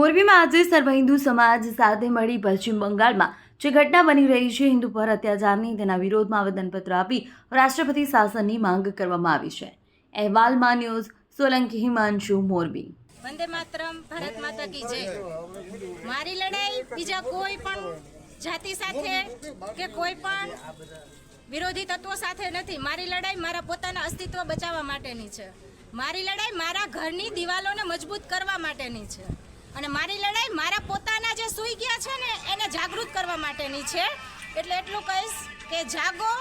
મોરબીમાં આજે સર્વ હિન્દુ સમાજ સાથે મળી પશ્ચિમ બંગાળમાં જે ઘટના બની રહી છે, હિન્દુ પર અત્યાચારની તેના વિરોધમાં આવેદનપત્ર આપી રાષ્ટ્રપતિ શાસનની માંગ કરવામાં આવી છે. અહેવાલમાં ન્યૂઝ, સોલંકી, હિમાંશુ, મોરબી. વંદે માતરમ, ભારત માતા કી જય. મારી લડાઈ બીજા કોઈ પણ જાતિ સાથે કે કોઈ પણ વિરોધી તત્વો સાથે નથી. મારી લડાઈ મારા પોતાના અસ્તિત્વ બચાવવા માટેની છે. મારી લડાઈ મારા ઘરની દિવાલોને મજબૂત કરવા માટેની છે. અને મારી લડાઈ મારા પોતાના જે સૂઈ ગયા છે ને, એને જાગૃત કરવા માટેની છે. એટલે એટલું કહીશ કે જાગો,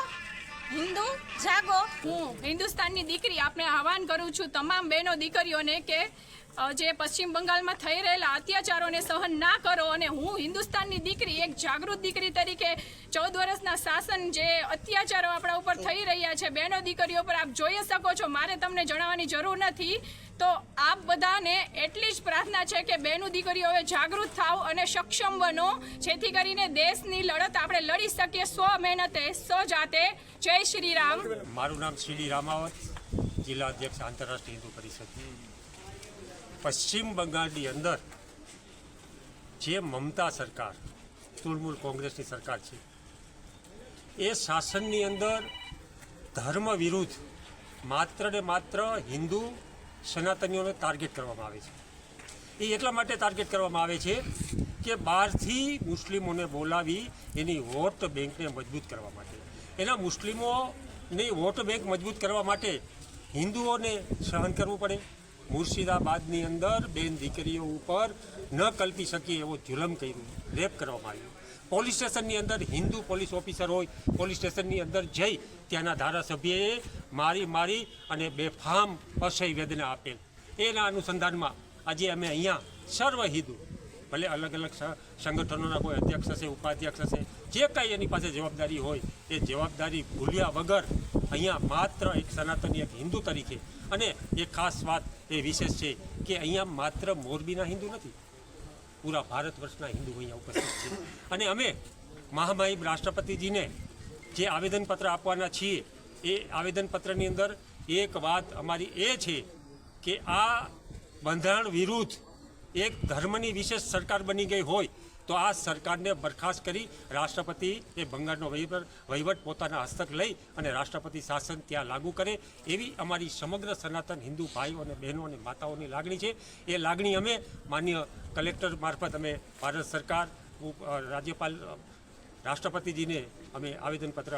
હિન્દુ, જાગો. હું હિન્દુસ્તાનની દીકરી આપણે આહવાન કરું છું તમામ બહેનો દીકરીઓને કે જે પશ્ચિમ બંગાળમાં થઈ રહેલા અત્યાચારોને સહન ના કરો અને હું હિન્દુસ્તાનની દીકરી, એક જાગૃત દીકરી તરીકે ચૌદ વર્ષના શાસન જે અત્યાચારો આપણા ઉપર થઈ રહ્યા છે, બહેનો દીકરીઓ પર આપ જોઈ શકો છો, મારે તમને જણાવવાની જરૂર નથી. તો આપ બધાને એટલી જ પ્રાર્થના છે કે બેનું દીકરીઓ હવે જાગૃત થાવ અને સક્ષમ બનો, જેથી કરીને દેશની લડત આપણે લડી શકીએ સ્વ મહેનતે, સ્વ જાતે. જય શ્રી રામ મારું નામ શ્રી રામાવત, જિલ્લા અધ્યક્ષ આંતરરાષ્ટ્રીય હિન્દુ પરિષદ. પશ્ચિમ બંગાળની અંદર જે મમતા સરકાર, તૃણમૂલ કોંગ્રેસની સરકાર છે, એ શાસનની અંદર ધર્મ વિરુદ્ધ માત્ર ને માત્ર હિન્દુ સનાતનીઓને ટાર્ગેટ કરવામાં આવે છે. એ એટલા માટે ટાર્ગેટ કરવામાં આવે છે કે બહારથી મુસ્લિમોને બોલાવી એની વોટ બેંકને મજબૂત કરવા માટે. એના મુસ્લિમોની વોટ બેંક મજબૂત કરવા માટે હિન્દુઓને સહન કરવું પડે. મુર્શિદાબાદની અંદર બેન દીકરીઓ ઉપર ન કલ્પી શકીએ એવો જુલમ કર્યું, રેપ કરવામાં આવ્યું. પોલીસ સ્ટેશનની અંદર હિન્દુ પોલીસ ઓફિસર હોય, પોલીસ સ્ટેશનની અંદર જઈ ત્યાંના ધારાસભ્યએ મારી મારી અને બેફામ અસહ્ય વેદના આપેલ. એના અનુસંધાનમાં આજે અમે અહીંયા સર્વ હિન્દુ, ભલે અલગ અલગ સંગઠનોના કોઈ અધ્યક્ષ હશે, ઉપાધ્યક્ષ હશે, જે કાંઈ એની પાસે જવાબદારી હોય, એ જવાબદારી ભૂલ્યા વગર અહીંયા માત્ર એક સનાતની એક હિન્દુ તરીકે. અને એ ખાસ વાત એ વિશેષ છે કે અહીંયા માત્ર મોરબીના હિન્દુ નથી, પૂરા ભારત વર્ષના હિન્દુ અહીંયા ઉપસ્થિત છે. અને અમે મહામહિમ રાષ્ટ્રપતિજીને જે આવેદનપત્ર આપવાના છીએ, એ આવેદનપત્રની અંદર એક વાત અમારી એ છે કે આ બંધારણ વિરુદ્ધ એક ધર્મની વિશેષ સરકાર બની ગઈ હોય, તો આ સરકારને બરખાસ્ત કરી રાષ્ટ્રપતિ એ બંગાળનો વહીવટ પોતાના હસ્તક લઈ અને રાષ્ટ્રપતિ શાસન ત્યાં લાગુ કરે એવી અમારી સમગ્ર સનાતન હિન્દુ ભાઈઓ અને બહેનો અને માતાઓની લાગણી છે. એ લાગણી અમે માન્ય કલેક્ટર મારફત અમે ભારત સરકાર રાજ્યપાલ રાષ્ટ્રપતિજીને અમે આવેદનપત્ર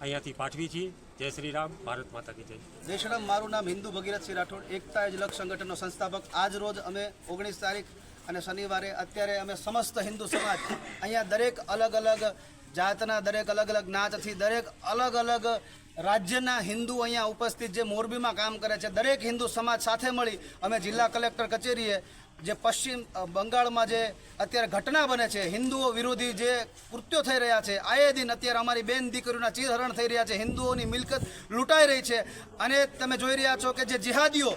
અહીંયાથી પાઠવી છીએ. જય શ્રી રામ ભારત માતા કી જય. દેશરામ મારું નામ હિન્દુ ભગીરથસિંહ રાઠોડ. એકતા અજલક સંગઠનનો સંસ્થાપક. આજ રોજ અમે ઓગણીસ તારીખ અને શનિવારે અત્યારે અમે સમસ્ત હિન્દુ સમાજ અહીંયા દરેક અલગ અલગ જાતના, દરેક અલગ અલગ નાચથી દરેક અલગ અલગ રાજ્યના હિન્દુ અહીંયા ઉપસ્થિત જે મોરબીમાં કામ કરે છે, દરેક હિન્દુ સમાજ સાથે મળી અમે જિલ્લા કલેક્ટર કચેરીએ જે પશ્ચિમ બંગાળમાં જે અત્યારે ઘટના બને છે, હિન્દુઓ વિરોધી જે કૃત્યો થઈ રહ્યા છે, આયે દિન અત્યારે અમારી બેન દીકરીઓના ચીરહરણ થઈ રહ્યા છે, હિન્દુઓની મિલકત લૂંટાઈ રહી છે. અને તમે જોઈ રહ્યા છો કે જે જિહાદીઓ,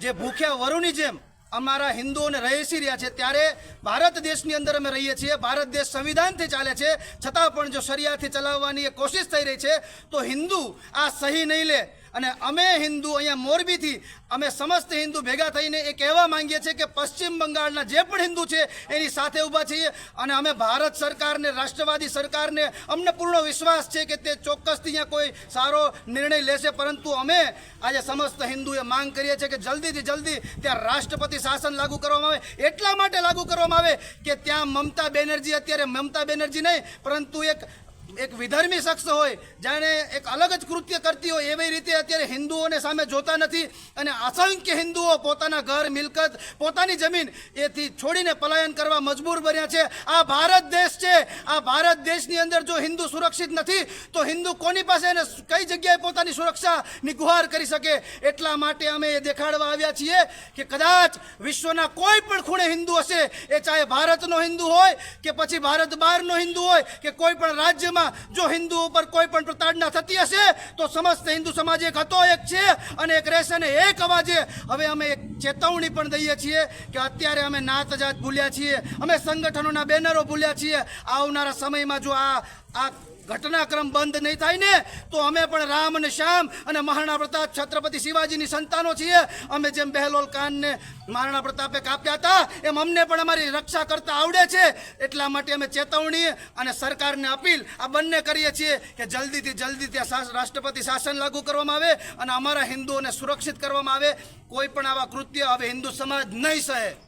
જે ભૂખ્યા વરુની જેમ અમારા હિન્દુઓને રહેસી રહ્યા છે, ત્યારે ભારત દેશની અંદર અમે રહીએ છીએ, ભારત દેશ સંવિધાનથી ચાલે છે. છતાં પણ જો શરિયાથી ચલાવવાની એ કોશિશ થઈ રહી છે, તો હિન્દુ આ સહી નહીં લે. અને અમે હિન્દુ અહીંયા મોરબીથી, અમે સમસ્ત હિન્દુ ભેગા થઈને એ કહેવા માંગીએ છીએ કે પશ્ચિમ બંગાળના જે પણ હિન્દુ છે, એની સાથે ઊભા છીએ અને અમે ભારત સરકારને, રાષ્ટ્રવાદી સરકારને અમને પૂર્ણ વિશ્વાસ છે કે તે ચોક્કસથી અહીંયા કોઈ સારો નિર્ણય લેશે, પરંતુ અમે આજે સમસ્ત હિન્દુએ માંગ કરીએ છીએ કે જલ્દીથી જલ્દી ત્યાં રાષ્ટ્રપતિ શાસન લાગુ કરવામાં આવે. એટલા માટે લાગુ કરવામાં આવે કે ત્યાં મમતા બેનર્જી, અત્યારે મમતા બેનર્જી નહીં, પરંતુ એક એક વિધર્મી શખ્સ હોય, જાણે એક અલગ જ કૃત્ય કરતી હોય, એવી રીતે અત્યારે હિન્દુઓને સામે જોતા નથી અને અસંખ્ય હિન્દુઓ પોતાના ઘર, મિલકત, પોતાની જમીન એથી છોડીને પલાયન કરવા મજબૂર બન્યા છે. આ ભારત દેશ છે. આ ભારત દેશની અંદર જો હિન્દુ સુરક્ષિત નથી, તો હિન્દુ કોની પાસે અને કઈ જગ્યાએ પોતાની સુરક્ષાની ગુહાર કરી શકે? એટલા માટે અમે એ દેખાડવા આવ્યા છીએ કે કદાચ વિશ્વના કોઈ પણ ખૂણે હિન્દુ હશે, એ ચાહે ભારતનો હિન્દુ હોય કે પછી ભારત બહારનો હિન્દુ હોય કે કોઈ પણ રાજ્યમાં જો હિન્દુ ઉપર કોઈ પણ પ્રતાડના થતી હશે, તો સમસ્ત હિન્દુ સમાજ એક હતો, એક છે અને એક રહેશે અને એક અવાજે હવે અમે એક ચેતવણી પણ દઈએ છીએ કે અત્યારે અમે નાત જાત ભૂલ્યા છીએ, અમે સંગઠનોના બેનરો ભૂલ્યા છીએ. આવનારા સમયમાં જો આ આ ઘટનાક્રમ બંધ નહીં થાય ને, તો અમે પણ રામ અને શ્યામ અને મહારાણા પ્રતાપ છત્રપતિ શિવાજીની સંતાનો છીએ. અમે જેમ બહેલોલ કાનને મહારાણા પ્રતાપે કાપ્યા હતા, એમ અમને પણ અમારી રક્ષા કરતા આવડે છે. એટલા માટે અમે ચેતવણી અને સરકારને અપીલ આ બંને કરીએ છીએ કે જલ્દીથી જલ્દી ત્યાં રાષ્ટ્રપતિ શાસન લાગુ કરવામાં આવે અને અમારા હિન્દુઓને સુરક્ષિત કરવામાં આવે. કોઈ પણ આવા કૃત્ય હવે હિન્દુ સમાજ નહીં સહે.